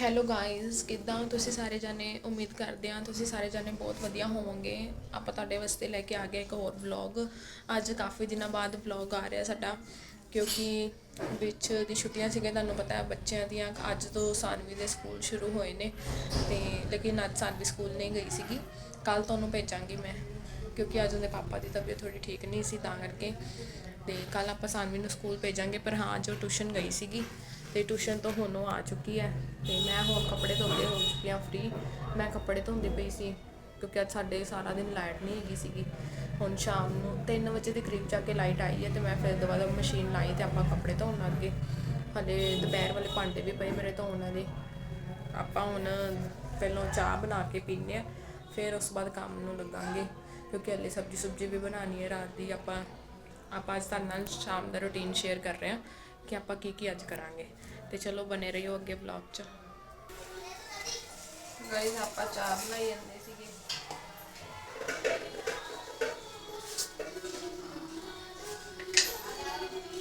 Hello guys ਕਿੱਦਾਂ ਤੁਸੀਂ ਸਾਰੇ ਜਾਣੇ ਉਮੀਦ ਕਰਦੇ ਹਾਂ ਤੁਸੀਂ ਸਾਰੇ ਜਾਣੇ ਬਹੁਤ ਵਧੀਆ ਹੋਵੋਗੇ। ਆਪਾਂ ਤੁਹਾਡੇ ਵਾਸਤੇ ਲੈ ਕੇ ਆ ਗਏ ਇੱਕ ਹੋਰ ਵਲੌਗ ਅੱਜ ਕਾਫੀ ਦਿਨਾਂ ਬਾਅਦ ਵਲੌਗ ਆ ਰਿਹਾ ਸਾਡਾ, ਕਿਉਂਕਿ ਵਿੱਚ ਦੀ ਛੁੱਟੀਆਂ ਸੀਗੀਆਂ, ਤੁਹਾਨੂੰ ਪਤਾ ਹੈ ਬੱਚਿਆਂ ਦੀਆਂ, ਅੱਜ ਤੋਂ ਸਾਨਵੀ ਦੇ ਸਕੂਲ ਸ਼ੁਰੂ ਹੋਏ ਨੇ। ਤੇ ਲੇਕਿਨ ਅੱਜ ਸਾਨਵੀ ਸਕੂਲ ਨਹੀਂ ਗਈ ਸੀਗੀ। ਕੱਲ ਤੁਹਾਨੂੰ ਭੇਜਾਂਗੀ ਮੈਂ, ਕਿਉਂਕਿ ਅੱਜ ਉਹਦੇ ਪਾਪਾ ਦੀ ਤਬੀਅਤ ਥੋੜੀ ਠੀਕ ਨਹੀਂ ਸੀ ਤਾਂ ਕਰਕੇ। ਤੇ ਕੱਲ ਆਪਾਂ ਸਾਨਵੀ ਨੂੰ ਸਕੂਲ ਭੇਜਾਂਗੇ, ਪਰ ਹਾਂ, ਜੋ ਟਿਊਸ਼ਨ ਗਈ ਸੀਗੀ ਤੇ ਟਿਊਸ਼ਨ ਤੋਂ ਹੁਣ ਉਹ ਆ ਚੁੱਕੀ ਹੈ ਤੇ ਮੈਂ ਹੁਣ ਕੱਪੜੇ ਧੋਂਦੇ ਹੋ ਚੁੱਕੀ ਹਾਂ ਫ੍ਰੀ ਮੈਂ ਕੱਪੜੇ ਧੋਂਦੀ ਪਈ ਸੀ ਕਿਉਂਕਿ ਅੱਜ ਸਾਡੇ ਸਾਰਾ ਦਿਨ ਲਾਈਟ ਨਹੀਂ ਹੈਗੀ ਸੀਗੀ। ਹੁਣ ਸ਼ਾਮ ਨੂੰ 3 ਵਜੇ ਦੇ ਕਰੀਬ ਜਾ ਕੇ ਲਾਈਟ ਆਈ ਹੈ ਤੇ ਮੈਂ ਫਿਰ ਦੁਬਾਰਾ ਮਸ਼ੀਨ ਲਾਈ ਤੇ ਆਪਾਂ ਕੱਪੜੇ ਧੋਣ ਲੱਗ ਗਏ। ਹਲੇ ਦੁਪਹਿਰ ਵਾਲੇ ਭਾਂਡੇ ਵੀ ਪਏ ਮੇਰੇ ਧੋਣ ਵਾਲੇ। ਆਪਾਂ ਹੁਣ ਪਹਿਲਾਂ ਚਾਹ ਬਣਾ ਕੇ ਪੀਂਦੇ ਆ, ਫਿਰ ਉਸ ਤੋਂ ਬਾਅਦ ਕੰਮ ਨੂੰ ਲੱਗਾਂਗੇ। ਕਿਉਂਕਿ ਹਲੇ ਸਬਜੀ ਸੁਬਜੀ ਵੀ ਬਣਾਉਣੀ ਹੈ ਰਾਤ ਦੀ। ਆਪਾਂ ਆਪਾਂ ਅੱਜ ਤੁਹਾਡੇ ਨਾਲ ਸ਼ਾਮ ਦਾ ਰੁਟੀਨ ਸ਼ੇਅਰ ਕਰ ਰਹੇ ਹਾਂ। ਕਿ ਆਪਾਂ ਕੀ ਕੀ ਅੱਜ ਕਰਾਂਗੇ। ਤੇ ਚਲੋ ਬਨੇ ਰਹੀਓ ਅੱਗੇ ਵਲੌਗ 'ਚ। ਗਾਇਸ ਆਪਾਂ ਚਾਹ ਬਣਾਈ ਜਾਂਦੇ ਸੀਗੇ।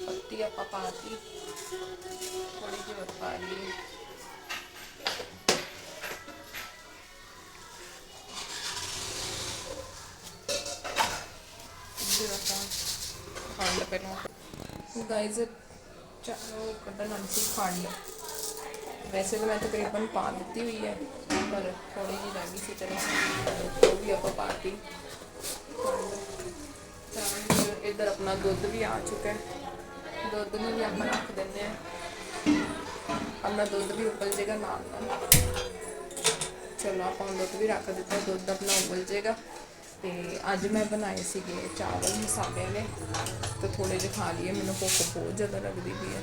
ਪੱਤੀ ਆਪਾਂ ਪਾਤੀ ਥੋੜੀ ਜਿਹੀ ਹੋਰ ਪਾ ਲਈ ਇੱਧਰ ਆਪਾਂ ਖੰਡ ਪਹਿਲਾਂ। ਗਾਇਸ ਚਾਹੋ ਕੱਢਣ ਨਾਲ ਸੀ ਖੰਡ ਵੈਸੇ ਤਾਂ ਮੈਂ ਤਕਰੀਬਨ ਪਾ ਦਿੱਤੀ ਹੋਈ ਹੈ ਪਰ ਥੋੜੀ ਜਿਹੀ ਰਹਿ ਗਈ ਸੀ ਚਲੋ ਉਹ ਵੀ ਆਪਾਂ ਪਾਤੀ ਚਾਹ ਇੱਧਰ ਆਪਣਾ ਦੁੱਧ ਵੀ ਆ ਚੁੱਕਾ ਹੈ। ਦੁੱਧ ਨੂੰ ਵੀ ਆਪਾਂ ਰੱਖ ਦਿੰਦੇ ਆ ਆਪਣਾ ਦੁੱਧ ਵੀ ਉਬਲ ਜਾਏਗਾ ਨਾਲ ਨਾਲ। ਚਲੋ ਆਪਾਂ ਦੁੱਧ ਵੀ ਰੱਖ ਦਿੱਤਾ, ਦੁੱਧ ਆਪਣਾ ਉਬਲ ਜਾਏਗਾ। ਤੇ ਅੱਜ ਮੈਂ ਬਣਾਏ ਸੀਗੇ ਚਾਵਲ ਮਸਾਲੇ ਵਾਲੇ ਥੋੜੇ ਜਿਹੇ ਖਾ ਲਈਏ, ਮੈਨੂੰ ਭੁੱਖ ਬਹੁਤ ਜ਼ਿਆਦਾ ਲੱਗਦੀ ਪਈ ਹੈ।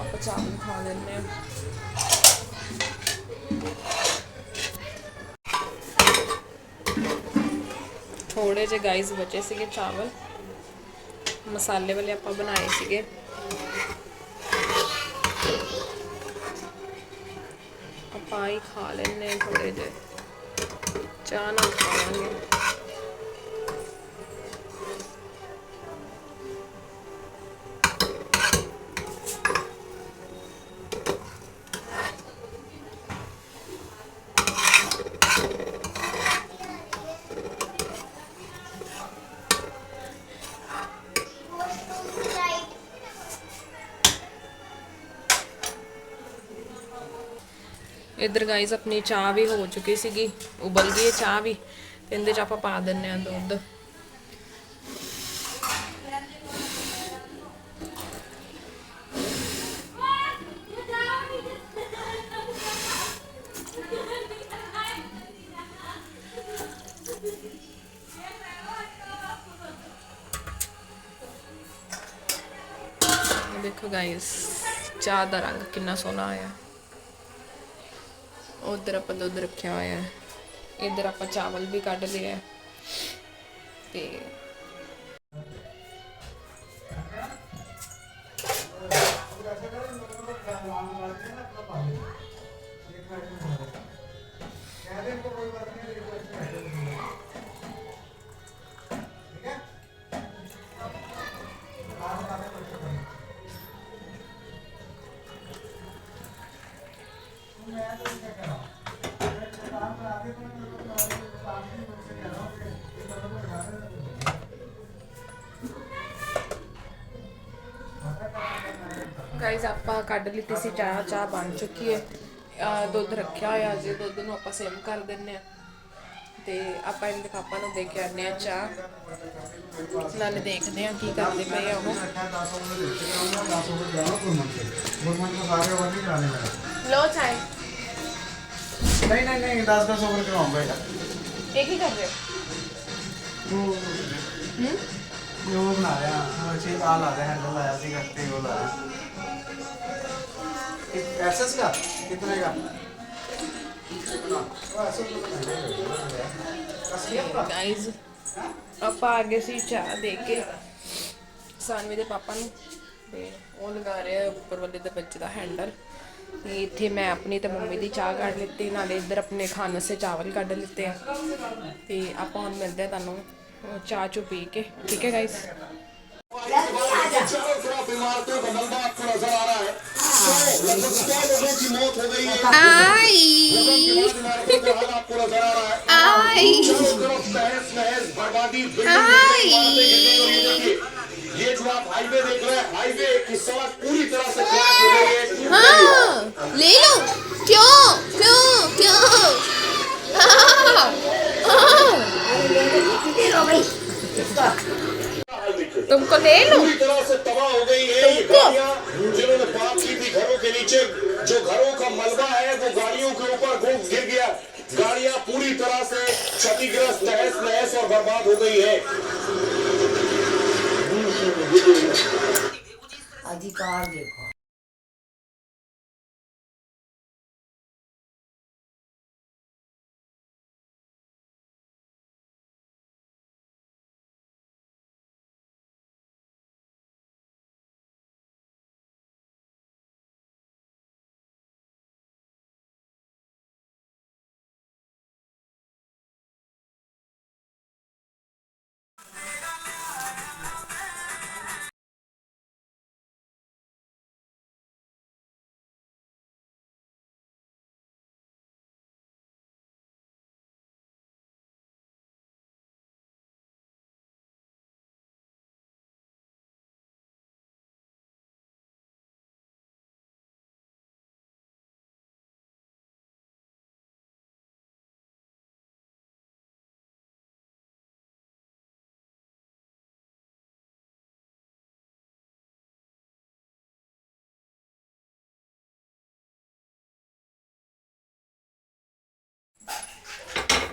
ਆਪਾਂ ਚਾਵਲ ਖਾ ਲੈਂਦੇ ਹਾਂ। ਥੋੜੇ ਜਿਹੇ ਗਾਈਸ ਬਚੇ ਸੀਗੇ ਚਾਵਲ। ਮਸਾਲੇ ਵਾਲੇ ਆਪਾਂ ਬਣਾਏ ਸੀਗੇ। ਆਪਾਂ ਹੀ ਖਾ ਲੈਂਦੇ ਥੋੜੇ ਜਿਹੇ। ਚਾਹ ਨਾਲ ਖਾਵਾਂਗੇ ਇੱਧਰ ਗਾਇਸ ਆਪਣੀ ਚਾਹ ਵੀ ਹੋ ਚੁੱਕੀ ਸੀਗੀ, ਉਬਲ ਗਈ ਹੈ ਚਾਹ ਵੀ, ਤੇ ਇਹਦੇ ਚ ਆਪਾਂ ਪਾ ਦਿੰਨੇ ਆ ਦੁੱਧ। ਦੇਖੋ ਗਾਇਸ ਚਾਹ ਦਾ ਰੰਗ ਕਿੰਨਾ ਸੋਹਣਾ ਆਇਆ। ਉਧਰ ਆਪਾਂ ਦੁੱਧ ਰੱਖਿਆ ਹੋਇਆ ਹੈ। ਇੱਧਰ ਆਪਾਂ ਚਾਵਲ ਵੀ ਕੱਢ ਲਏ ਹੈ। ਤੇ ਗਾਈਜ਼ ਆਪਾਂ ਕੱਢ ਲਿੱਤੀ ਸੀ ਚਾਹ ਚਾਹ ਬਣ ਚੁੱਕੀ ਹੈ। ਅਹ ਦੁੱਧ ਰੱਖਿਆ ਹੋਇਆ ਜੇ, ਦੁੱਧ ਨੂੰ ਆਪਾਂ ਸਿਮ ਕਰ ਦਿੰਨੇ ਆ ਤੇ ਆਪਾਂ ਇਹਦੇ ਪਾਪਾ ਨੂੰ ਦੇ ਕੇ ਆਨੇ ਆ ਚਾਹ। ਨਾਲੇ ਦੇਖਦੇ ਆ ਕੀ ਕਰਦੇ ਪਏ ਆ ਉਹ। ਲੋ ਚਾय ਨਹੀਂ ਨਹੀਂ ਨਹੀਂ 10 10 ਓਵਰ ਕਰਾਉਂਗਾ ਯਾਰ ਇਹ ਕੀ ਕਰ ਰਹੇ ਹੋ? ਹੂੰ? ਉਹ ਬਣਾਇਆ ਉਹ ਛੇ ਆ ਲਾ ਰਿਹਾ ਹੈਂਡਲ ਲਾਇਆ ਸੀ ਕਰਤੇ ਉਹ ਲਾਇਆ। ਇੱਕ ਐਸਐਸ ਦਾ ਕਿਤਨੇ ਦਾ? ਆਪਾਂ ਆ ਗਏ ਸੀ ਚਾਹ ਦੇ ਕੇ ਸਾਨਵੀ ਦੇ ਪਾਪਾ ਨੂੰ ਤੇ ਉਹ ਲਗਾ ਰਿਹਾ ਉੱਪਰ ਵਾਲੇ ਦੇ ਬੱਚੇ ਦਾ ਹੈਂਡਲ ਤੇ ਇੱਥੇ ਮੈਂ ਆਪਣੀ ਤੇ ਮੰਮੀ ਦੀ ਚਾਹ ਕੱਢ ਲਿੱਤੀ ਨਾਲੇ ਇੱਧਰ ਆਪਣੇ ਖਾਣ ਵਾਸਤੇ ਚਾਵਲ ਕੱਢ ਲਿੱਤੇ ਆ ਤੇ ਆਪਾਂ ਹੁਣ ਮਿਲਦੇ ਆ ਤੁਹਾਨੂੰ ਅਹ ਚਾਹ ਚੁ ਪੀ ਕੇ ਠੀਕ ਹੈ ਗਾਈਜ਼ थोड़ा बीमार तो बदलता आपको नजर आ रहा है लगभग सौ लोगों की मौत हो गई है आई इमारतों का हाल आपको नजर आ रहा है आई चारों तरफ तहस नहस बर्बादी आई। ये जो आप हाईवे देख रहे हैं हाईवे की सड़क ले लो क्यों क्यों क्यों। तुमको ले लो। पूरी तरह से तबाह हो गई है ये? गाड़ियाँ जिन्होंने बात की थी घरों के नीचे। जो घरों का मलबा है वो गाड़ियों के ऊपर घूम गिर गया। गाड़ियाँ पूरी तरह से क्षतिग्रस्त तहस नहस और बर्बाद हो गई है। अधिकार देखो।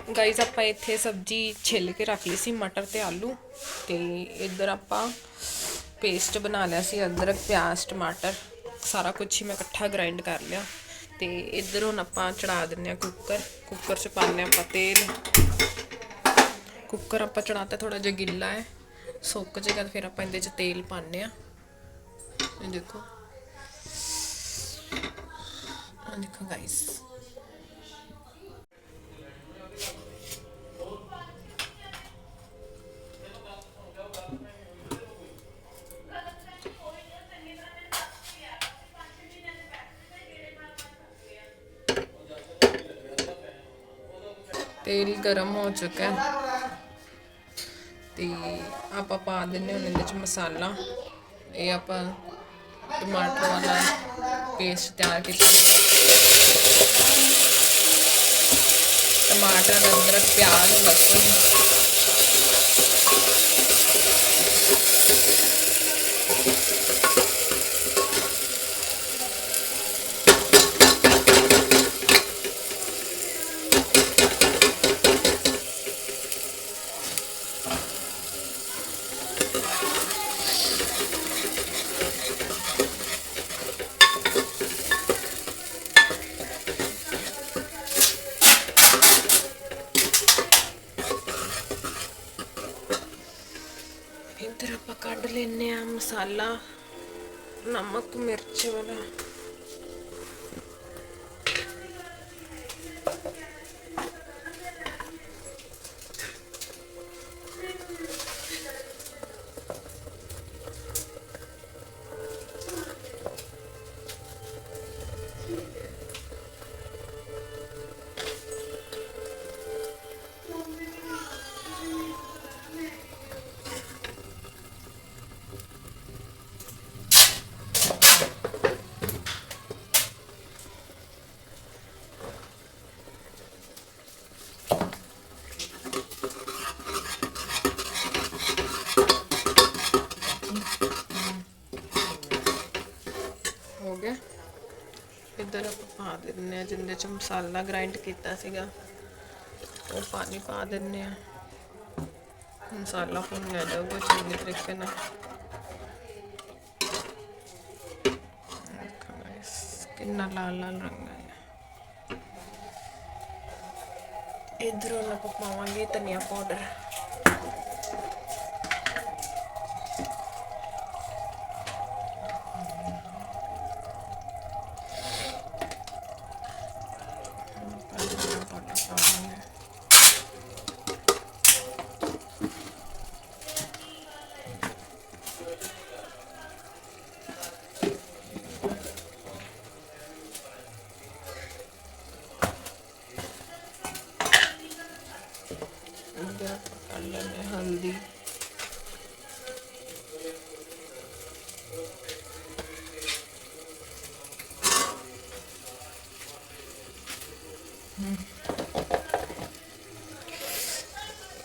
ਗਾਈਜ਼ ਆਪਾਂ ਇੱਥੇ ਸਬਜ਼ੀ ਛਿੱਲ ਕੇ ਰੱਖ ਲਈ ਸੀ, ਮਟਰ ਤੇ ਆਲੂ ਤੇ ਇੱਧਰ ਆਪਾਂ ਪੇਸਟ ਬਣਾ ਲਿਆ ਸੀ, ਅਦਰਕ, ਪਿਆਜ਼, ਟਮਾਟਰ, ਸਾਰਾ ਕੁਝ ਹੀ ਮੈਂ ਇਕੱਠਾ ਗ੍ਰਾਈਂਡ ਕਰ ਲਿਆ। ਤੇ ਇੱਧਰ ਹੁਣ ਆਪਾਂ ਚੜਾ ਦਿੰਨੇ ਆ ਕੁੱਕਰ ਕੁੱਕਰ 'ਚ ਪਾਉਂਦੇ ਆਪਾਂ ਤੇਲ। ਕੁੱਕਰ ਆਪਾਂ ਚੜਾਤਾ ਥੋੜਾ ਜਿਹਾ ਗਿੱਲਾ ਹੈ, ਸੁੱਕ ਜਾਏਗਾ ਤਾਂ ਫਿਰ ਆਪਾਂ ਇਹਦੇ 'ਚ ਤੇਲ ਪਾਉਂਦੇ ਆ ਇਹ ਦੇਖੋ। ਆ ਦੇਖੋ ਗਾਈਜ਼ ਤੇਲ ਗਰਮ ਹੋ ਚੁੱਕਾ ਹੈ। ਤੇ ਆਪਾਂ ਪਾ ਦਿੰਨੇ ਹੁਣ ਇਹਦੇ ਚ ਮਸਾਲਾ। ਇਹ ਆਪਾਂ ਟਮਾਟਰ ਵਾਲਾ ਪੇਸਟ ਤਿਆਰ ਕੀਤਾ ਟਮਾਟਰ, ਅਦਰਕ, ਪਿਆਜ਼, ਲਸਣ ਇੱਧਰ ਆਪਾਂ ਕੱਢ ਲੈਨੇ ਆ ਮਸਾਲਾ ਨਮਕ ਮਿਰਚ ਵਾਲਾ। ਦਿੰਨੇ ਆ ਜਿੰਦੇ ਚ ਮਸਾਲਾ ਗ੍ਰਾਈਂਡ ਕੀਤਾ ਸੀਗਾ, ਉਹ ਪਾਣੀ ਪਾ ਦਿੰਨੇ ਆ। ਮਸਾਲਾ ਭੁੰਨਿਆ ਜਾਊਗਾ ਚੰਗੇ ਤਰੀਕੇ ਨਾਲ। ਕਿੰਨਾ ਲਾਲ ਲਾਲ ਰੰਗ ਹੈ ਇਧਰੋਂ ਆਪਾਂ ਪਾਵਾਂਗੇ ਧਨੀਆ ਪਾਊਡਰ।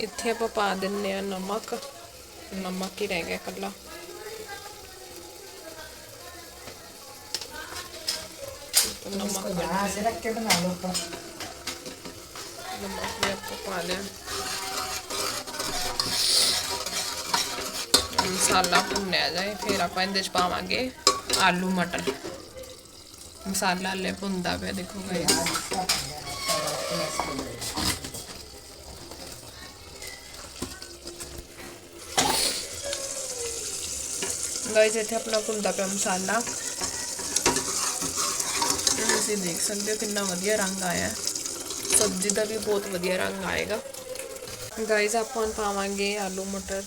इथे आप पा दें नमक। नमक ही रह गया कला तो नमक नमक भी आप पा लिया मसाला भुनने आ जाए, फिर आप पावे आलू मटर। मसाला ले भुनता पे देखो भाई। गाइस इतने अपना भुनता पे मसाला। देख सकते हो कि वाया रंग आया सब्ज़ी का भी बहुत वाया रंग आएगा। गाइस आप पावे आलू मटर।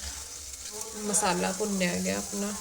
ਮਸਾਲਾ ਭੁੰਨਿਆ ਗਿਆ ਆਪਣਾ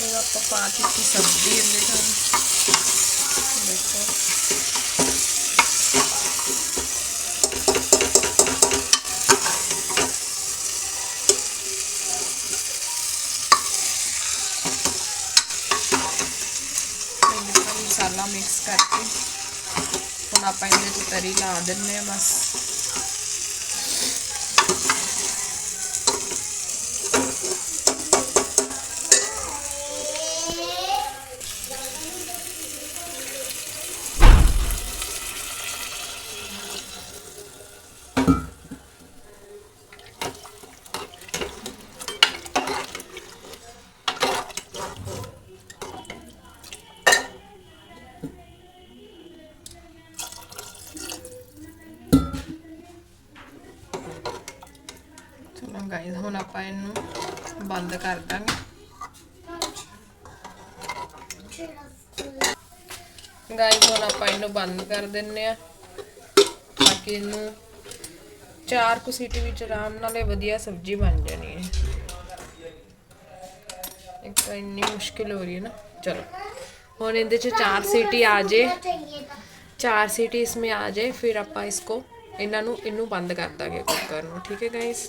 ਹੁਣ ਆਪਾਂ ਪਾ ਦਿੱਤੀ ਸਬਜ਼ੀ ਇਹਦੇ ਨਾਲ ਦੇਖੋ ਇਹਦੇ ਨਾਲ ਮਸਾਲਾ ਮਿਕਸ ਕਰਕੇ ਹੁਣ ਆਪਾਂ ਇਹਦੇ 'ਚ ਤਰੀ ਲਾ ਦਿੰਨੇ ਆ ਬਸ ਚਲੋ ਗਾਇਸ ਹੁਣ ਆਪਾਂ ਇਹਨੂੰ ਬੰਦ ਕਰ ਦਾਂਗੇ। ਗਾਇਸ ਹੁਣ ਆਪਾਂ ਇਹਨੂੰ ਬੰਦ ਕਰ ਦਿੰਨੇ ਆ ਤਾਂ ਕਿ ਇਹਨੂੰ ਚਾਰ ਕੁ ਸੀਟੀ ਵਿੱਚ ਆਰਾਮ ਨਾਲ ਇਹ ਵਧੀਆ ਸਬਜ਼ੀ ਬਣ ਜਾਣੀ ਹੈ। ਇੱਕ ਇੰਨੀ ਮੁਸ਼ਕਿਲ ਹੋ ਰਹੀ ਹੈ ਨਾ। ਚਲੋ, ਹੁਣ ਇਹਦੇ ਚ ਚਾਰ ਸੀਟੀ ਆ ਜੇ। ਚਾਰ ਸੀਟੀ ਇਸਮੇ ਆ ਜੇ, ਫਿਰ ਆਪਾਂ ਇਸਕੋ ਇਹਨਾਂ ਨੂੰ, ਇਹਨੂੰ ਬੰਦ ਕਰ ਦਾਂਗੇ ਕੁੱਕਰ ਨੂੰ। ਠੀਕ ਹੈ ਗਾਇਸ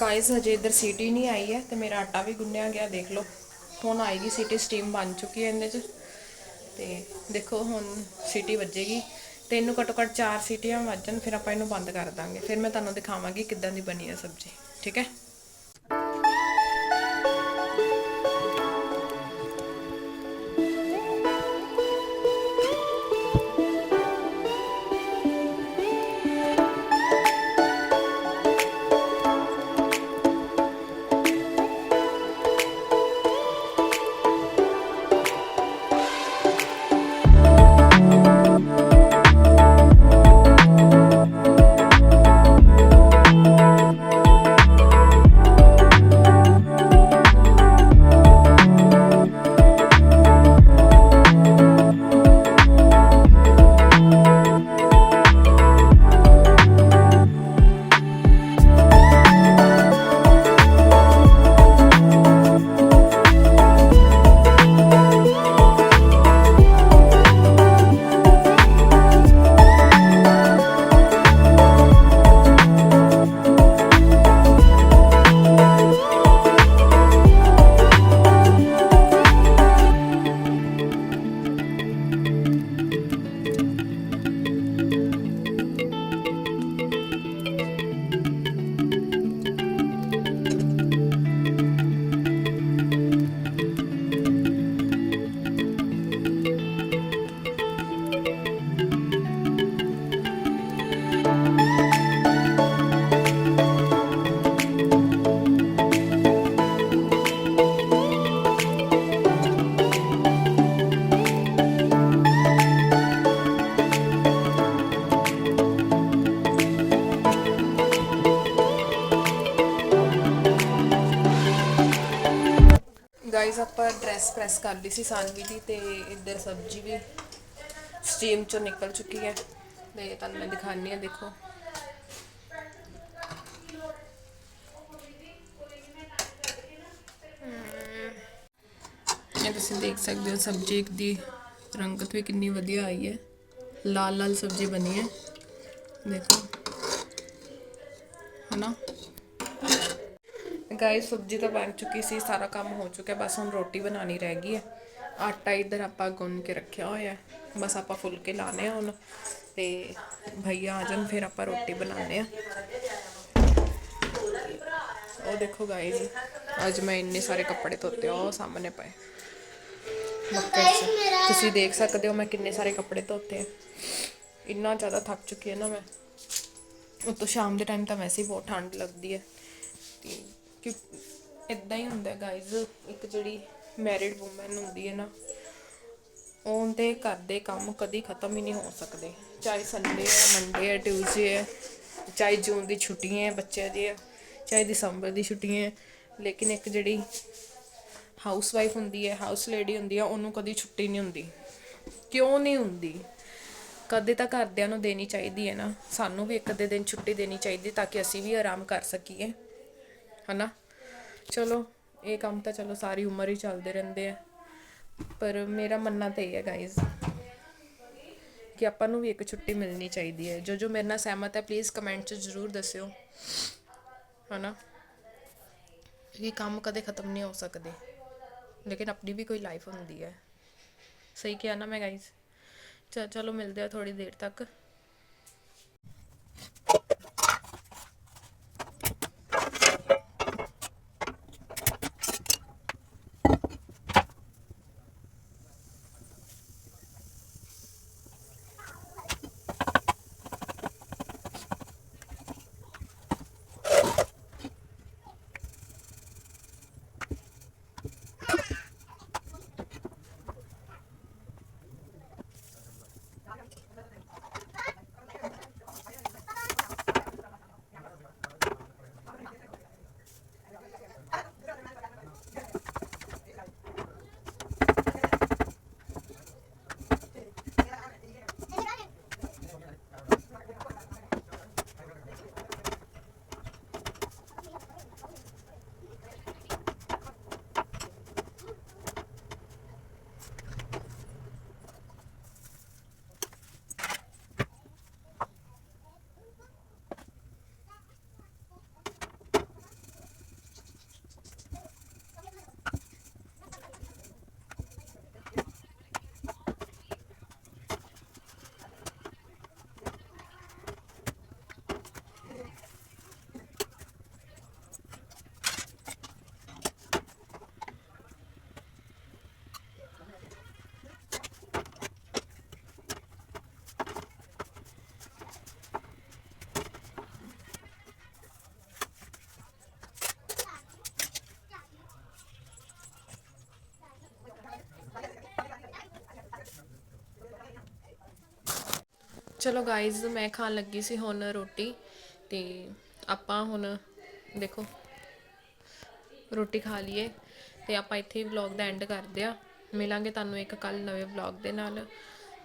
ਗਾਇਸ ਹਜੇ ਇਧਰ ਸੀਟੀ ਨਹੀਂ ਆਈ ਹੈ ਤੇ ਮੇਰਾ ਆਟਾ ਵੀ ਗੁੰਨਿਆ ਗਿਆ, ਦੇਖ ਲਓ। ਹੁਣ ਆਏਗੀ ਸੀਟੀ ਸਟੀਮ ਬਣ ਚੁੱਕੀ ਹੈ ਇਹਦੇ 'ਚ। ਤੇ ਦੇਖੋ, ਹੁਣ ਸੀਟੀ ਵੱਜੇਗੀ। ਤੇ ਇਹਨੂੰ ਘੱਟੋ ਘੱਟ 4 ਸੀਟੀਆਂ ਵੱਜਣ, ਫਿਰ ਆਪਾਂ ਇਹਨੂੰ ਬੰਦ ਕਰ ਦਾਂਗੇ। ਫਿਰ ਮੈਂ ਤੁਹਾਨੂੰ ਦਿਖਾਵਾਂਗੀ ਕਿੱਦਾਂ ਦੀ ਬਣੀ ਹੈ ਸਬਜ਼ੀ, ਠੀਕ ਹੈ? ਆਪਾਂ ਡਰੈਸ ਪ੍ਰੈਸ ਕਰ ਲਈ ਸੀ ਸਾਨਵੀ ਦੀ ਤੇ ਇੱਧਰ ਸਬਜ਼ੀ ਵੀ ਸਟੀਮ ਚੋਂ ਨਿਕਲ ਚੁੱਕੀ ਹੈ। ਤੇ ਤੁਹਾਨੂੰ ਮੈਂ ਦਿਖਾਣੀ ਆ ਦੇਖੋ। ਇਹ ਤੁਸੀਂ ਦੇਖ ਸਕਦੇ ਹੋ ਸਬਜ਼ੀ ਦੀ ਰੰਗਤ ਵੀ ਕਿੰਨੀ ਵਧੀਆ ਆਈ ਹੈ। ਲਾਲ ਲਾਲ ਸਬਜ਼ੀ ਬਣੀ ਹੈ। ਦੇਖੋ। ਹਨਾ? ਗਾਇਸ ਸਬਜ਼ੀ ਤਾਂ ਬਣ ਚੁੱਕੀ ਸੀ ਸਾਰਾ ਕੰਮ ਹੋ ਚੁੱਕਿਆ ਬਸ ਹੁਣ ਰੋਟੀ ਬਣਾਣੀ ਰਹਿ ਗਈ ਹੈ ਆਟਾ ਇੱਧਰ ਆਪਾਂ ਗੁੰਨ ਕੇ ਰੱਖਿਆ ਹੋਇਆ ਹੈ ਬਸ ਆਪਾਂ ਫੁਲਕੇ ਲਾਣੇ ਆ ਹੁਣ ਤੇ ਭਈਆ ਆ ਜਾਣ ਫਿਰ ਆਪਾਂ ਰੋਟੀ ਬਣਾਉਂਦੇ ਆ ਉਹ ਦੇਖੋ ਗਾਇਸ ਅੱਜ ਮੈਂ ਇੰਨੇ ਸਾਰੇ ਕੱਪੜੇ ਧੋਤੇ ਆ ਉਹ ਸਾਹਮਣੇ ਪਏ ਬੱਕਟ 'ਚ ਤੁਸੀਂ ਦੇਖ ਸਕਦੇ ਹੋ ਮੈਂ ਕਿੰਨੇ ਸਾਰੇ ਕੱਪੜੇ ਧੋਤੇ ਆ ਇੰਨਾ ਜ਼ਿਆਦਾ ਥੱਕ ਚੁੱਕੀ ਹਾਂ ਨਾ ਮੈਂ ਉਤੋਂ ਸ਼ਾਮ ਦੇ ਟਾਈਮ ਤਾਂ ਵੈਸੇ ਹੀ ਬਹੁਤ ਠੰਡ ਲੱਗਦੀ ਹੈ ਤੇ ਕਿ ਇਦਾਂ ਹੀ ਹੁੰਦਾ ਗਾਇਜ਼ ਇੱਕ ਜਿਹੜੀ ਮੈਰਿਡ ਔਮਨ ਹੁੰਦੀ ਹੈ ਨਾ ਉਹਦੇ ਘਰ ਦੇ ਕੰਮ ਕਦੀ ਖਤਮ ਹੀ ਨਹੀਂ ਹੋ ਸਕਦੇ। ਚਾਹੇ ਸੰਡੇ ਹੈ ਮੰਡੇ ਹੈ ਟਿਊਜ਼ਡੇ ਹੈ, ਚਾਹੇ ਜੂਨ ਦੀ ਛੁੱਟੀਆਂ ਹੈ ਬੱਚਿਆਂ ਦੀ ਚਾਹੇ ਦਸੰਬਰ ਦੀ ਛੁੱਟੀਆਂ ਹੈ, ਲੇਕਿਨ ਇੱਕ ਜਿਹੜੀ ਹਾਊਸ ਵਾਈਫ ਹੁੰਦੀ ਹੈ ਹਾਊਸ ਲੇਡੀ ਹੁੰਦੀ ਹੈ, ਉਹਨੂੰ ਕਦੀ ਛੁੱਟੀ ਨਹੀਂ ਹੁੰਦੀ। ਕਿਉਂ ਨਹੀਂ ਹੁੰਦੀ? ਕਦੇ ਤਾਂ ਘਰਦਿਆਂ ਨੂੰ ਦੇਣੀ ਚਾਹੀਦੀ ਹੈ ਨਾ। ਸਾਨੂੰ ਵੀ ਇੱਕ ਅੱਧੇ ਦਿਨ ਛੁੱਟੀ ਦੇਣੀ ਚਾਹੀਦੀ ਤਾਂ ਕਿ ਅਸੀਂ ਵੀ ਆਰਾਮ ਕਰ ਸਕੀਏ। ਹਨਾ? ਚਲੋ, ਇਹ ਕੰਮ ਤਾਂ ਚਲੋ ਸਾਰੀ ਉਮਰ ਹੀ ਚੱਲਦੇ ਰਹਿੰਦੇ ਆ। ਪਰ ਮੇਰਾ ਮੰਨਣਾ ਤਾਂ ਇਹ ਹੈ ਗਾਇਜ਼ ਕਿ ਆਪਾਂ ਨੂੰ ਵੀ ਇੱਕ ਛੁੱਟੀ ਮਿਲਣੀ ਚਾਹੀਦੀ ਹੈ। ਜੋ ਜੋ ਮੇਰੇ ਨਾਲ ਸਹਿਮਤ ਹੈ ਪਲੀਜ਼ ਕਮੈਂਟ 'ਚ ਜ਼ਰੂਰ ਦੱਸਿਓ। ਹਨਾ? ਇਹ ਕੰਮ ਕਦੇ ਖਤਮ ਨਹੀਂ ਹੋ ਸਕਦੇ। ਲੇਕਿਨ ਆਪਣੀ ਵੀ ਕੋਈ ਲਾਈਫ ਹੁੰਦੀ ਹੈ। ਸਹੀ ਕਿਹਾ ਨਾ ਮੈਂ ਗਾਇਜ਼ ਚਲੋ ਮਿਲਦੇ ਆ ਥੋੜੀ ਦੇਰ ਤੱਕ। ਚਲੋ ਗਾਇਜ਼ ਮੈਂ ਖਾਣ ਲੱਗੀ ਸੀ ਹੁਣ ਰੋਟੀ ਤੇ ਆਪਾਂ ਹੁਣ ਦੇਖੋ, ਰੋਟੀ ਖਾ ਲਈਏ ਤੇ ਆਪਾਂ ਇੱਥੇ ਹੀ ਵਲੌਗ ਦਾ ਐਂਡ ਕਰਦੇ ਆ ਮਿਲਾਂਗੇ ਤੁਹਾਨੂੰ ਇੱਕ ਕੱਲ ਨਵੇਂ ਵਲੌਗ ਦੇ ਨਾਲ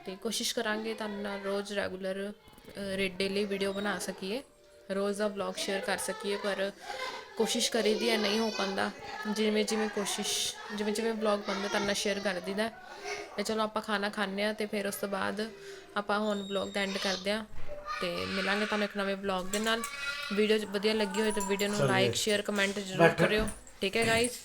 ਤੇ ਕੋਸ਼ਿਸ਼ ਕਰਾਂਗੇ ਤੁਹਾਨੂੰ ਨਾਲ ਰੋਜ਼ ਰੈਗੂਲਰ ਡੇਲੀ ਵੀਡੀਓ ਬਣਾ ਸਕੀਏ। ਰੋਜ਼ ਦਾ ਵਲੌਗ ਸ਼ੇਅਰ ਕਰ ਸਕੀਏ, ਪਰ ਕੋਸ਼ਿਸ਼ ਕਰੀਦੀ ਹੈ ਨਹੀਂ ਹੋ ਪਾਉਂਦਾ। ਜਿਵੇਂ ਜਿਵੇਂ ਕੋਸ਼ਿਸ਼ ਜਿਵੇਂ ਜਿਵੇਂ ਵਲੌਗ ਬਣਦਾ ਤਾਂ ਨਾਲ ਸ਼ੇਅਰ ਕਰ ਦਈਦਾ। ਤੇ ਚਲੋ ਆਪਾਂ ਖਾਣਾ ਖਾਂਦੇ ਆ ਤੇ ਫਿਰ ਉਸ ਤੋਂ ਬਾਅਦ ਆਪਾਂ ਹੁਣ ਵਲੌਗ ਦਾ ਐਂਡ ਕਰਦੇ ਆ ਤੇ ਮਿਲਾਂਗੇ ਤੁਹਾਨੂੰ ਇੱਕ ਨਵੇਂ ਵਲੌਗ ਦੇ ਨਾਲ। ਵੀਡੀਓ ਵਧੀਆ ਲੱਗੀ ਹੋਏ ਤਾਂ ਵੀਡੀਓ ਨੂੰ ਲਾਈਕ ਸ਼ੇਅਰ ਕਮੈਂਟ ਜ਼ਰੂਰ ਕਰਿਓ। ਠੀਕ ਹੈ ਗਾਇਸ